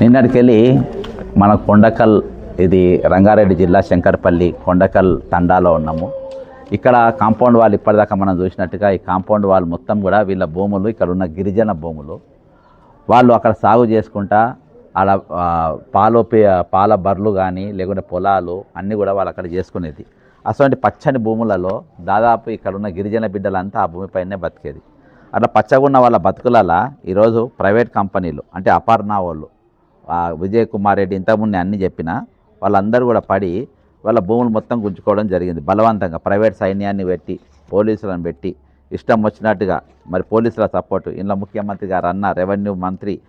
నిన్నటికెళ్ళి మన కొండకల్ ఇది రంగారెడ్డి జిల్లా శంకర్పల్లి కొండకల్ తండాలో ఉన్నాము. ఇక్కడ కాంపౌండ్ వాళ్ళు ఇప్పటిదాకా మనం చూసినట్టుగా ఈ కాంపౌండ్ వాళ్ళు మొత్తం కూడా వీళ్ళ భూములు ఇక్కడ ఉన్న గిరిజన భూములు. వాళ్ళు అక్కడ సాగు చేసుకుంటా అలా ఆ, పాలు పాల బర్రెలు కానీ లేకుంటే పొలాలు అన్నీ కూడా వాళ్ళు అక్కడ చేసుకునేది. అటువంటి పచ్చని భూములలో దాదాపు ఇక్కడ ఉన్న గిరిజన బిడ్డలంతా ఆ భూమిపైనే బతికేది. అట్లా పచ్చగా ఉన్న వాళ్ళ బతుకులలో ఈరోజు ప్రైవేట్ కంపెనీలు అంటే అపర్ణ వాళ్ళు విజయ్ కుమార్ రెడ్డి ఇంతకుముందు అన్ని చెప్పినా వాళ్ళందరూ కూడా పడి వాళ్ళ భూములు మొత్తం గుంజుకోవడం జరిగింది. బలవంతంగా ప్రైవేట్ సైన్యాన్ని పెట్టి పోలీసులను పెట్టి ఇష్టం వచ్చినట్టుగా మరి పోలీసుల సపోర్టు. ఇంట్లో ముఖ్యమంత్రి గారు అన్న రెవెన్యూ మంత్రి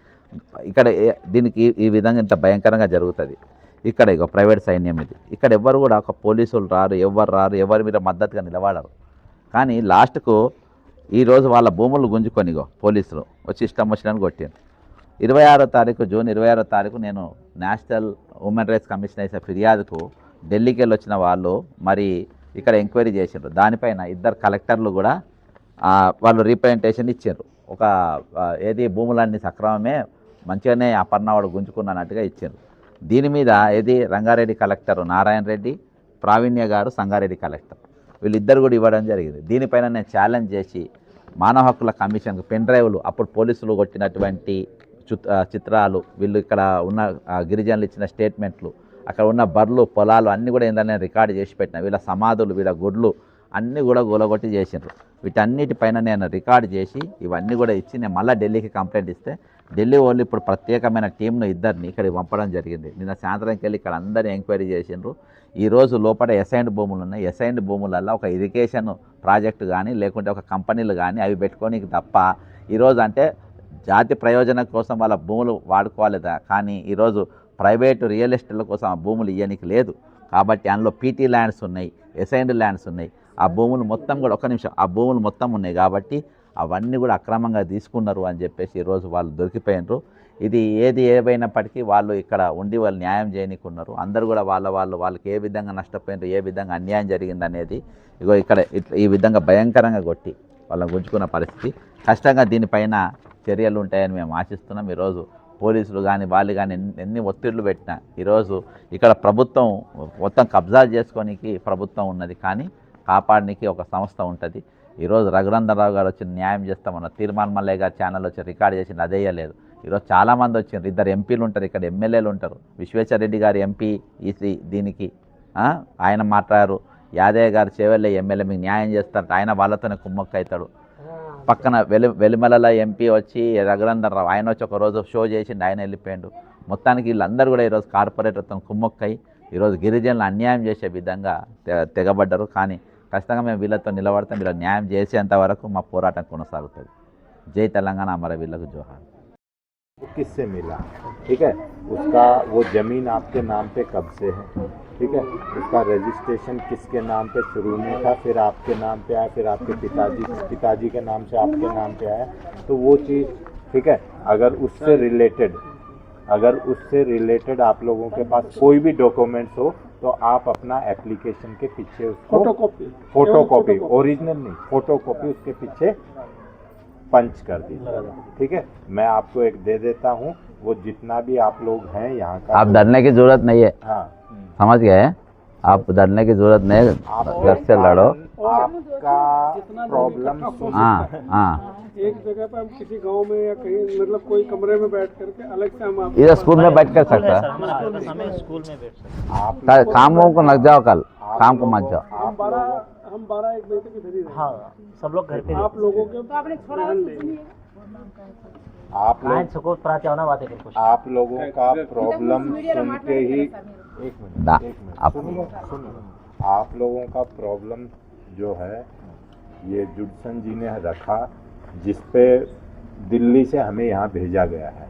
ఇక్కడ దీనికి ఈ- విధంగా ఇంత భయంకరంగా జరుగుతుంది. ఇక్కడ ఇక ప్రైవేట్ సైన్యం ఇది. ఇక్కడ ఎవ్వరు కూడా ఒక పోలీసులు రారు ఎవరు రారు ఎవరి మీద మద్దతుగా నిలబడరు. కానీ లాస్ట్కు ఈరోజు వాళ్ళ భూములు గుంజుకొని ఇగో పోలీసులు వచ్చి ఇష్టం వచ్చినాను కొట్టాను ఇరవై ఆరో తారీఖు జూన్ ఇరవై ఆరో తారీఖు నేను నేషనల్ ఉమెన్ రైట్స్ కమిషన్ వేసే ఫిర్యాదుకు ఢిల్లీకి వెళ్ళి వచ్చిన వాళ్ళు మరి ఇక్కడ ఎంక్వైరీ చేసిండ్రు. దానిపైన ఇద్దరు కలెక్టర్లు కూడా వాళ్ళు రీప్రజెంటేషన్ ఇచ్చారు ఒక ఏది భూములన్నీ సక్రమమే మంచిగానే అపర్ణ వాడు గుంజుకున్నట్టుగా ఇచ్చారు దీని మీద ఏది రంగారెడ్డి కలెక్టర్ నారాయణ రెడ్డి ప్రావీణ్య గారు సంగారెడ్డి కలెక్టర్. వీళ్ళిద్దరు కూడా ఇవ్వడం జరిగింది. దీనిపైన నేను ఛాలెంజ్ చేసి మానవ హక్కుల కమిషన్కు పెన్ డ్రైవ్లు అప్పుడు పోలీసులు కొట్టినటువంటి చిత్రాలు వీళ్ళు ఇక్కడ ఉన్న గిరిజనులు ఇచ్చిన స్టేట్మెంట్లు అక్కడ ఉన్న బర్లు పొలాలు అన్నీ కూడా ఏంటనే నేను రికార్డు చేసి పెట్టిన. వీళ్ళ సమాధులు వీళ్ళ గుడ్లు అన్నీ కూడా గోలగొట్టి చేసిండ్రు. వీటన్నిటిపైన నేను రికార్డు చేసి ఇవన్నీ కూడా ఇచ్చి నేను మళ్ళీ ఢిల్లీకి కంప్లైంట్ ఇస్తే ఢిల్లీ వాళ్ళు ఇప్పుడు ప్రత్యేకమైన టీంను ఇద్దరిని ఇక్కడికి పంపడం జరిగింది. నిన్న సాయంత్రంకి వెళ్ళి ఇక్కడ అందరినీ ఎంక్వైరీ చేసిండ్రు. ఈ రోజు లోపల ఎసైన్డ్ భూములు ఉన్నాయి. ఎసైన్డ్ భూములలో ఒక ఇరిగేషన్ ప్రాజెక్టు కానీ లేకుంటే ఒక కంపెనీలు కానీ అవి పెట్టుకోనికి తప్ప ఈరోజు అంటే జాతి ప్రయోజనం కోసం వాళ్ళ భూములు వాడుకోవాలిదా కానీ ఈరోజు ప్రైవేటు రియల్ ఎస్టేట్ల కోసం ఆ భూములు ఇవ్వనికి లేదు. కాబట్టి అందులో పీటీ ల్యాండ్స్ ఉన్నాయి ఎసైన్డ్ ల్యాండ్స్ ఉన్నాయి. ఆ భూములు మొత్తం కూడా ఒక నిమిషం ఆ భూములు మొత్తం ఉన్నాయి కాబట్టి అవన్నీ కూడా అక్రమంగా తీసుకున్నారు అని చెప్పేసి ఈరోజు వాళ్ళు దొరికిపోయినరు. ఇది ఏది ఏమైనప్పటికీ వాళ్ళు ఇక్కడ ఉండి వాళ్ళు న్యాయం చేయనీకున్నారు. అందరూ కూడా వాళ్ళ వాళ్ళు వాళ్ళకి ఏ విధంగా నష్టపోయినారు ఏ విధంగా అన్యాయం జరిగింది అనేది ఇగో ఇక్కడ ఇట్లా ఈ విధంగా భయంకరంగా కొట్టి వాళ్ళని గుంజుకున్న పరిస్థితి. కష్టంగా దీనిపైన చర్యలు ఉంటాయని మేము ఆశిస్తున్నాం. ఈరోజు పోలీసులు కానీ వాళ్ళు కానీ ఎన్ని ఎన్ని ఒత్తిళ్ళు పెట్టినా ఈరోజు ఇక్కడ ప్రభుత్వం మొత్తం కబ్జా చేసుకోనికి ప్రభుత్వం ఉన్నది. కానీ కాపాడడానికి ఒక సంస్థ ఉంటుంది. ఈరోజు రఘురందరావు గారు వచ్చి న్యాయం చేస్తామన్న తీర్మాన్ మల్లయ్య గారు ఛానల్ వచ్చి రికార్డ్ చేసింది అదే ఈరోజు చాలామంది వచ్చిండ్రు. ఇద్దరు ఎంపీలు ఉంటారు. ఇక్కడ ఎమ్మెల్యేలు ఉంటారు. విశ్వేశ్వర రెడ్డి గారు ఎంపీ ఈసీ దీనికి ఆయన మాట్లాడారు. యాదయ్య గారు చేవెళ్ళే ఎమ్మెల్యే మీకు న్యాయం చేస్తారు ఆయన వాళ్ళతోనే కుమ్మక్క అవుతాడు పక్కన వెలి వెలిమలలో ఎంపీ వచ్చి రఘునందన్ రావు ఆయన వచ్చి ఒక రోజు షో చేసిండు ఆయన వెళ్ళిపోయాడు మొత్తానికి వీళ్ళందరూ కూడా ఈరోజు కార్పొరేటర్తో కుమ్మక్కై ఈరోజు గిరిజనులు అన్యాయం చేసే విధంగా తె- తెగబడ్డారు కానీ ఖచ్చితంగా మేము వీళ్ళతో నిలబడతాం వీళ్ళ న్యాయం చేసేంత వరకు మా పోరాటం కొనసాగుతుంది జై తెలంగాణ అమర వీళ్ళకు జోహార్ वो किससे मिला ठीक है उसका वो जमीन आपके नाम पे कब से है ठीक है? उसका रजिस्ट्रेशन किसके नाम पे शुरू में था फिर आपके नाम पे आया फिर आपके पिताजी पिताजी के नाम से आपके नाम पे आया। तो वो चीज़ ठीक है? अगर उससे रिलेटेड अगर उससे रिलेटेड आप लोगों के पास कोई भी डॉक्यूमेंट्स हो तो आप अपना एप्लीकेशन के पीछे उसको फोटोकॉपी फ़ोटो कॉपी ओरिजिनल नहीं फ़ोटो कॉपी उसके पीछे पंच कर दीजिए। ठीक है? मैं आपको एक दे देता हूँ वो जितना भी आप लोग हैं यहाँ का आप डरने की ज़रूरत नहीं है। हाँ। समझ गए आप डरने की ज़रूरत नहीं घर से लड़ो। आपका प्रॉब्लम सुन हाँ हाँ। एक जगह पे हम किसी गाँव में या कहीं मतलब कोई कमरे में बैठ करके अलग से हम आप इधर स्कूल में बैठ कर सकता है। हमें स्कूल में बैठ सकते आप काम को लग जाओ कल। काम को मत जाओ। हम बारह एक बजे तक इधर ही हाँ सब लोग घर पे आप लोगों के लेंगे आप लोग आप लोगों का प्रॉब्लम सुन के ही। एक मिनट एक मिनट। आप- सुनिए सुनिए आप लोगों का प्रॉब्लम जो है ये जुडसन जी ने रखा जिस पे दिल्ली से हमें यहाँ भेजा गया है।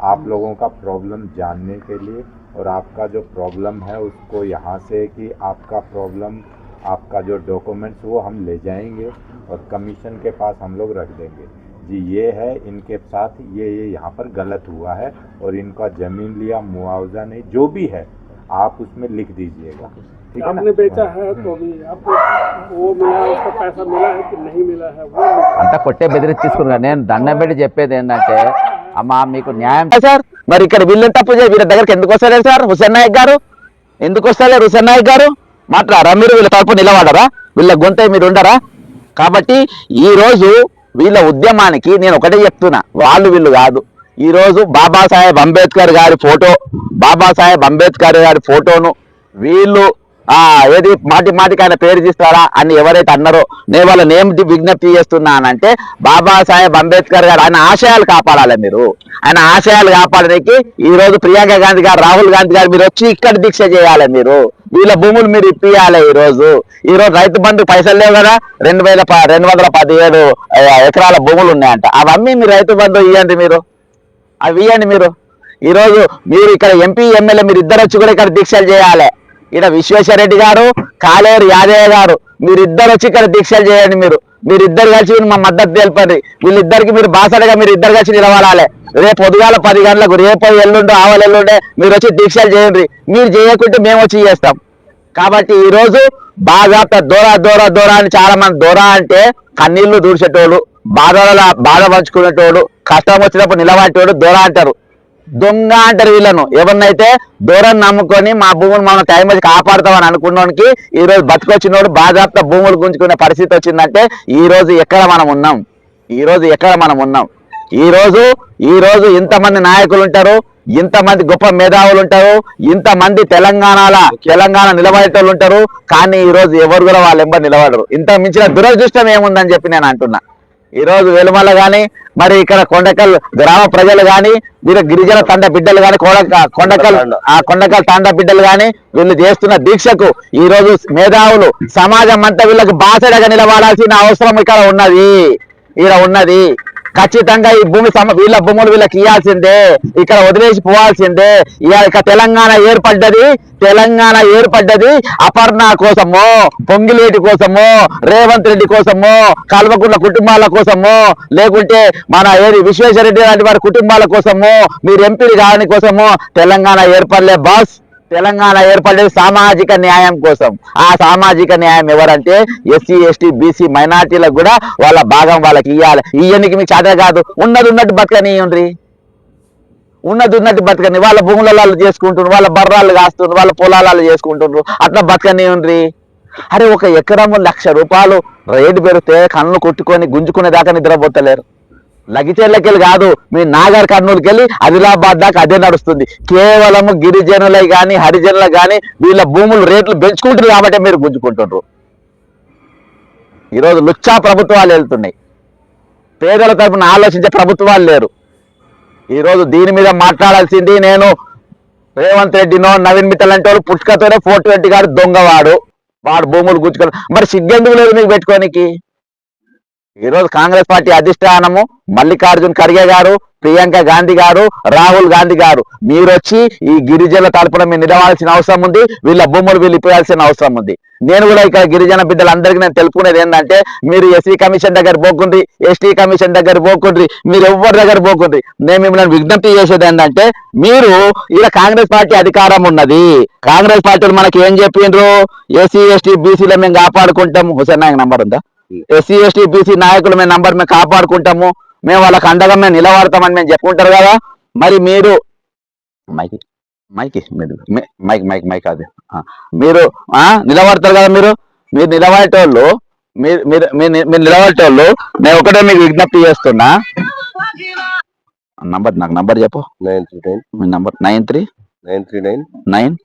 आप लोगों का प्रॉब्लम जानने के लिए और आपका जो प्रॉब्लम है उसको यहाँ से कि आपका प्रॉब्लम आपका जो डॉक्यूमेंट्स वो हम ले जाएँगे और कमीशन के पास हम लोग रख देंगे। जी ये है इनके साथ ये ये यहाँ पर गलत हुआ है और इनका ज़मीन लिया मुआवजा नहीं जो भी है आप उसमें लिख दीजिएगा ठीक है ना आपने बेचा है तो भी आपको वो मिला उसका पैसा मिला है कि नहीं मिला है वो అంతా కొట్టే బెదిరించి తీసుకున్నా నేను దండం పెట్టి చెప్పేది ఏంటంటే అమ్మా మీకు న్యాయం సార్ మరి ఇక్కడ వీళ్ళని తప్పు చేయ వీళ్ళ దగ్గరికి ఎందుకు వస్తలేరు సార్ హుసేన్ నాయక్ గారు ఎందుకు వస్తలేరు హుసేన్ నాయక్ గారు మాట్లాడరా మీరు వీళ్ళ తరపు నిలబడరా వీళ్ళ గొంతే మీరు ఉండరా కాబట్టి ఈ రోజు వీళ్ళ ఉద్యమానికి నేను ఒకటే చెప్తున్నా వాళ్ళు వీళ్ళు కాదు ఈరోజు బాబాసాహెబ్ అంబేద్కర్ గారి ఫోటో బాబాసాహెబ్ అంబేద్కర్ గారి ఫోటోను వీళ్ళు ఏది మాటి మాటికి ఆయన పేరు తీస్తారా అని ఎవరైతే అన్నారో నేను వాళ్ళని ఏం విజ్ఞప్తి చేస్తున్నానంటే బాబాసాహెబ్ అంబేద్కర్ గారు ఆయన ఆశయాలు కాపాడాలి మీరు. ఆయన ఆశయాలు కాపాడడానికి ఈ రోజు ప్రియాంక గాంధీ గారు రాహుల్ గాంధీ గారు మీరు వచ్చి ఇక్కడ దీక్ష చేయాలి మీరు. వీళ్ళ భూములు మీరు ఇప్పియాలి ఈరోజు. ఈరోజు రైతు బంధు పైసలు లేవు కదా రెండు వేల ప- రెండు వందల పదిహేడు ఎకరాల భూములు ఉన్నాయంట. అవన్నీ మీరు రైతు బంధు ఇవ్వండి మీరు. అవి ఇవ్వండి మీరు. ఈరోజు మీరు ఇక్కడ ఎంపీ ఎమ్మెల్యే మీరు ఇద్దరు వచ్చి కూడా ఇక్కడ దీక్షలు చేయాలి. ఇక్కడ విశ్వేశ్వరరెడ్డి గారు కాలేరు యాదయ్య గారు మీరిద్దరు వచ్చి ఇక్కడ దీక్షలు చేయండి మీరు. మీరిద్దరు కలిసి మా మద్దతు తెలపండి. వీళ్ళిద్దరికి మీరు బాసడగా మీరు ఇద్దరు కలిసి నిలబడాలి. రేపు పొద్దుగాల పది గంటలకు రేపు ఎల్లుండో ఆవల ఎల్లుండే మీరు వచ్చి దీక్షలు చేయండి. మీరు చేయకుంటే మేము వచ్చి చేస్తాం. కాబట్టి ఈరోజు బాగా దూర దూర దూర అని చాలా మంది దూర అంటే కన్నీళ్ళు దూడ్చేటోడు బాధల బాధ పంచుకునేటోడు కష్టం వచ్చినప్పుడు నిలబడేటోడు దూర అంటారు. దొంగ అంటారు వీళ్ళను. ఎవరినైతే దూరం నమ్ముకొని మా భూములు మనం టైం వచ్చి కాపాడుతామని అనుకున్నోనికి ఈ రోజు బతికొచ్చినోడు బాధాప్త భూములు గుంజుకునే పరిస్థితి వచ్చిందంటే ఈ రోజు ఎక్కడ మనం ఉన్నాం? ఈ రోజు ఎక్కడ మనం ఉన్నాం? ఈ రోజు ఈ రోజు ఇంతమంది నాయకులు ఉంటారు ఇంతమంది గొప్ప మేధావులు ఉంటారు ఇంతమంది తెలంగాణల తెలంగాణ నిలబడేటోళ్ళు ఉంటారు కానీ ఈ రోజు ఎవరు కూడా వాళ్ళు ఎంబడి నిలబడరు. ఇంత మించిన దురదృష్టం ఏముందని చెప్పి నేను అంటున్నా. ఈ రోజు వేలుమల్ల గాని మరి ఇక్కడ కొండకల్ గ్రామ ప్రజలు గాని వీళ్ళ గిరిజన తండ బిడ్డలు గాని కొండ కొండకల్ ఆ కొండకల్ తండ బిడ్డలు గాని వీళ్ళు చేస్తున్న దీక్షకు ఈ రోజు మేధావులు సమాజం అంతా వీళ్ళకి బాసడగా నిలబడాల్సిన అవసరం ఇక్కడ ఉన్నది. ఇక్కడ ఉన్నది. ఖచ్చితంగా ఈ భూమి సమ వీళ్ళ భూములు వీళ్ళకి ఇవ్వాల్సిందే ఇక్కడ వదిలేసి పోవాల్సిందే. ఇక తెలంగాణ ఏర్పడ్డది తెలంగాణ ఏర్పడ్డది అపర్ణ కోసము పొంగిలేటి కోసము రేవంత్ రెడ్డి కోసము కల్వకుంట్ల కుటుంబాల కోసము లేకుంటే మన ఏది విశ్వేశ్వరరెడ్డి లాంటి వారి కుటుంబాల కోసము మీరు ఎంపీలు కావని కోసము తెలంగాణ ఏర్పడలే బాస్. తెలంగాణ ఏర్పడే సామాజిక న్యాయం కోసం. ఆ సామాజిక న్యాయం ఎవరంటే ఎస్సీ ఎస్టీ బీసీ మైనార్టీలకు కూడా వాళ్ళ భాగం వాళ్ళకి ఇవ్వాలి ఇయ్యనికి మీకు చేత కాదు? ఉన్నది ఉన్నట్టు బతకనియండి. ఉన్నది ఉన్నట్టు బతకని వాళ్ళ భూములలో చేసుకుంటుండ్రు చేసుకుంటున్నారు వాళ్ళ బర్రాలు కాస్తున్నారు వాళ్ళ పొలాలలో చేసుకుంటున్నారు అట్లా బతకనియండి. అరే ఒక ఎకరము లక్ష రూపాయలు రేటు పెడితే కన్ను కొట్టుకొని గుంజుకునే దాకా నిద్రపోతలేరు. లగిచేళ్ళకెళ్ళి కాదు మీ నాగర్ కర్నూలుకి వెళ్ళి ఆదిలాబాద్ దాకా అదే నడుస్తుంది. కేవలము గిరిజనులై కానీ హరిజనులు కానీ వీళ్ళ భూములు రేట్లు పెంచుకుంటారు కాబట్టి మీరు గుంజుకుంటున్నారు. ఈరోజు లుచ్చా ప్రభుత్వాలు వెళ్తున్నాయి. పేదల తరపున ఆలోచించే ప్రభుత్వాలు లేరు. ఈరోజు దీని మీద మాట్లాడాల్సింది నేను రేవంత్ రెడ్డినో నవీన్ మిత్తల్ అంటే వాళ్ళు పుట్టుకతోనే ఫోర్ ట్వంటీ గారు దొంగవాడు. వాడు భూములు గుంజుకొని మరి సిగ్గెందుకు లేదు మీకు పెట్టుకోనికి? ఈ రోజు కాంగ్రెస్ పార్టీ అధిష్టానము మల్లికార్జున్ ఖర్గే గారు ప్రియాంక గాంధీ గారు రాహుల్ గాంధీ గారు. మీరు వచ్చి ఈ గిరిజనుల తరపున మీరు నిలవాల్సిన అవసరం ఉంది వీళ్ళ భూములు వీళ్ళు అవసరం ఉంది. నేను కూడా ఇక్కడ గిరిజన బిడ్డలందరికీ నేను తెలుపుకునేది ఏంటంటే మీరు ఎస్సీ కమిషన్ దగ్గర పోకుండ్రి ఎస్టీ కమిషన్ దగ్గర పోకుండ్రి మీరు ఎవరి దగ్గర పోకుండ్రి. నేను మిమ్మల్ని విజ్ఞప్తి చేసేది ఏంటంటే మీరు ఇలా కాంగ్రెస్ పార్టీ అధికారం ఉన్నది. కాంగ్రెస్ పార్టీలు మనకి ఏం చెప్పిండ్రు? ఎస్సీ ఎస్టీ బీసీలో మేము కాపాడుకుంటాము. హుసేన్ నాయక్ నంబర్ ఉందా? ఎస్సీ ఎస్టీ బీసీ నాయకులు మేము నంబర్ మేము కాపాడుకుంటాము. మేము వాళ్ళకి అండగా మేము నిలబడతామని మేము చెప్పుకుంటారు కదా. మరి మీరు mike mike mike mike mike అది. మీరు నిలబడతారు కదా మీరు. మీరు నిలబడేటోళ్ళు మీరు మీరు మీరు నిలబడేటోళ్ళు నేను ఒకటే మీకు విజ్ఞప్తి చేస్తున్నా. నంబర్ నాకు నంబర్ చెప్పు. Nine three nine. మీ number nine three nine three nine. Nine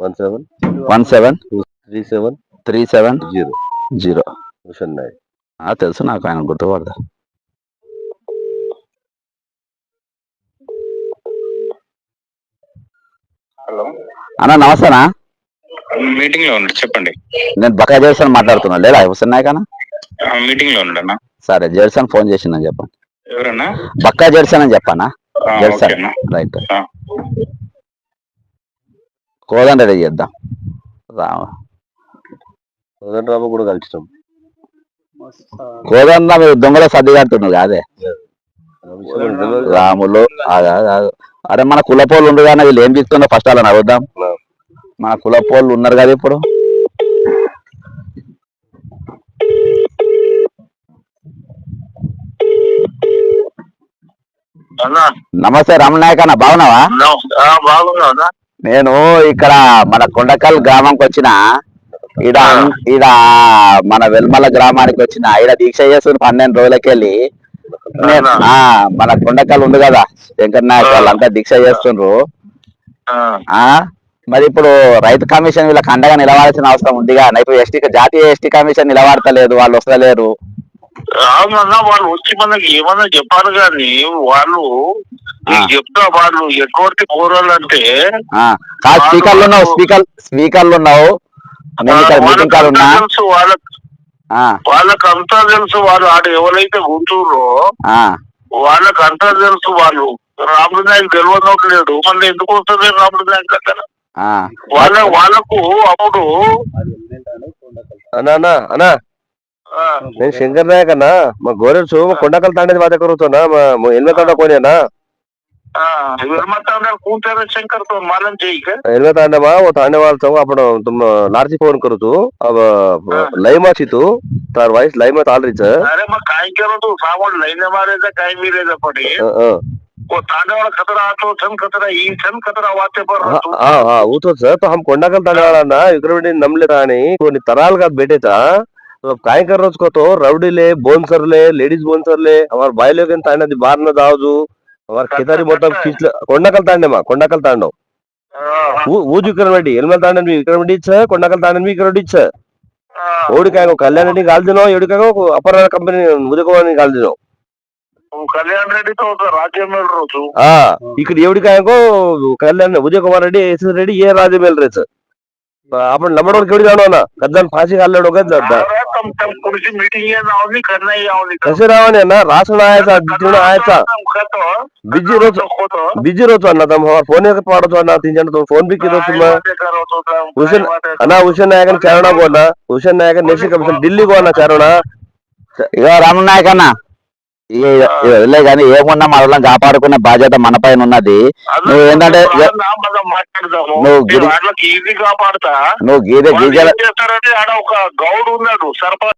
one seven. One seven three seven. Three seven zero. Zero. Naik తెలుసు నాకు ఆయన గుర్తుపడదా. హలో. అన్న నమస్తేనా మీటింగ్లో ఉన్నాడు చెప్పండి. నేను బకా జేసన్ మాట్లాడుతున్నా లేదా? హుసేన్ నాయక్ అన్న ఆ, మీటింగ్లో ఉన్నాడన్నా. సరే జెర్సన్ ఫోన్ చేసిందని చెప్పండి. ఎవరన్నా? బక్కా జెర్సన్ అని చెప్పానా? జెర్సన్. రైట్. కోదండ రెడీ చేద్దాం. రామ రామ కూడా కలిసినాం. కోదండ మీరు దొంగల సర్ది కడుతున్నారు కాదే రాములు. అరే మన కులపోళ్ళు ఉండరు కానీ వీళ్ళు ఏం చెప్తున్నా ఫస్ట్ అలా అడుగుదాం. మన కులపోళ్ళు ఉన్నారు కదా ఇప్పుడు. నమస్తే రమణాయక్ అన్న బాగున్నావా నేను ఇక్కడ మన కొండకల్ గ్రామంకి వచ్చిన ఈడ ఈడ మన వెల్మల గ్రామానికి వచ్చిన ఈడ దీక్ష చేస్తున్న పన్నెండు రోజులకి వెళ్ళి నేను ఆ, మన కొండకల్ ఉంది కదా శంకర్ నాయక్ వాళ్ళంతా దీక్ష చేస్తుండ్రు. ఆ. మరి ఇప్పుడు రైతు కమిషన్ వీళ్ళకి అండగా నిలవాల్సిన అవసరం ఉందిగా ఇప్పుడు ఎస్టీ జాతీయ ఎస్టీ కమిషన్ నిలబడతలేదు వాళ్ళు వస్తలేరు. వాళ్ళు వచ్చి మనకి ఏమన్నా చెప్పారు కానీ వాళ్ళు చెప్తా వాళ్ళు ఎటువంటి పోరాలు అంటే ఆ, కాదు స్పీకర్లు ఉన్నావు స్పీకర్ స్పీకర్లు ఉన్నావు. నేను ఇక్కడ మీటింగ్ కాల్ ఉన్నా? తెలుసు వాళ్ళకి ఆ, వాళ్ళకి అంతా తెలుసు వాళ్ళు ఆడ ఎవరైతే గుంటూరో ఆ, వాళ్ళకి అంతా తెలుసు వాళ్ళు రాముడు నాయకు తెలియనట్లేడు మళ్ళీ ఎందుకు వస్తుంది రాముడు నాయక్ ఆ. వాళ్ళ వాళ్ళకు అప్పుడు అన్నా అన్నా నేను శంకర్ నాయక్ అన్నా. మా గోరెల్సు మా కొండకల్ తాండేది బాధ కరుగుతున్నా మా ఎనిమిది తాండ కోనేనా ఆ, విరమతాండ కూంటార శంకర్ తో మాలం చేయక एनवे तांडे में वो तांडे वाले तो अपन तुम लार्जी फोन करो तू अब लाइव में छी तू तार वॉइस लाइव में ताल रही है अरे मैं काय करो तू सामान लईने मारे था काय मिले था पड़ी वो तांडे वाला खतरा आतो छन खतरा ई छन खतरा वाते पर तू हाँ हाँ वो तो सर तो हम कोंडाकल तांडे वाला ना इकडे नमले राणी कोणी तराल का बेटे था तो अब काय कर रहे उसको तो వారు మొత్తం కీచ్ల కొండకల్ తాండేమా కొండకల్ తాండం. ఊజు ఇక్కడ పెట్టి ఎల్మల్ తాండని మీ ఇక్కడ ఇచ్చా కొండకల్ తాండని ఇక్కడ ఇచ్చా ఓడికాయ కళ్యాణ్ రెడ్డి కాల్ తినో ఏడుకాయ అపర కంపెనీ ముదుకోవాలని కాల్ తినో ఇక్కడ ఎవడికాయకో కళ్యాణ్ ఉదయ కుమార్ రెడ్డి యశ్వంత్ రెడ్డి ఏ రాజ్యం వెళ్ళరేసు అప్పుడు నమ్మడం ఎవడికాను అన్న? కద్దాన్ని ఫాసి కాలేడు కదా घाललो का तम तम पुढची मीटिंग आहे नावनी करणं यावनी कसे रावणे ना रासन आयचा बिजून आयचा बिजी रोज बिजी रोज अन्न तम हमार फोन एक पाडतो अन्न तीन जण तो फोन भी किलो तुम हुसेन अना Hussain नायकन चारणा gonna Hussain नायकन Nyishi commission Delhi gonna చారణా ఇక రమణ నాయక్ అన్న ఇక ఇక వదిలే కానీ ఏమున్నా మనల్ని కాపాడుకునే బాధ్యత మన పైన ఉన్నది. నువ్వు ఏంటంటే నువ్వు గిరి- నువ్వు గీదే వాళ్ళు గీజల ఒక గౌడ్ ఉన్నాడు సర్పంచ్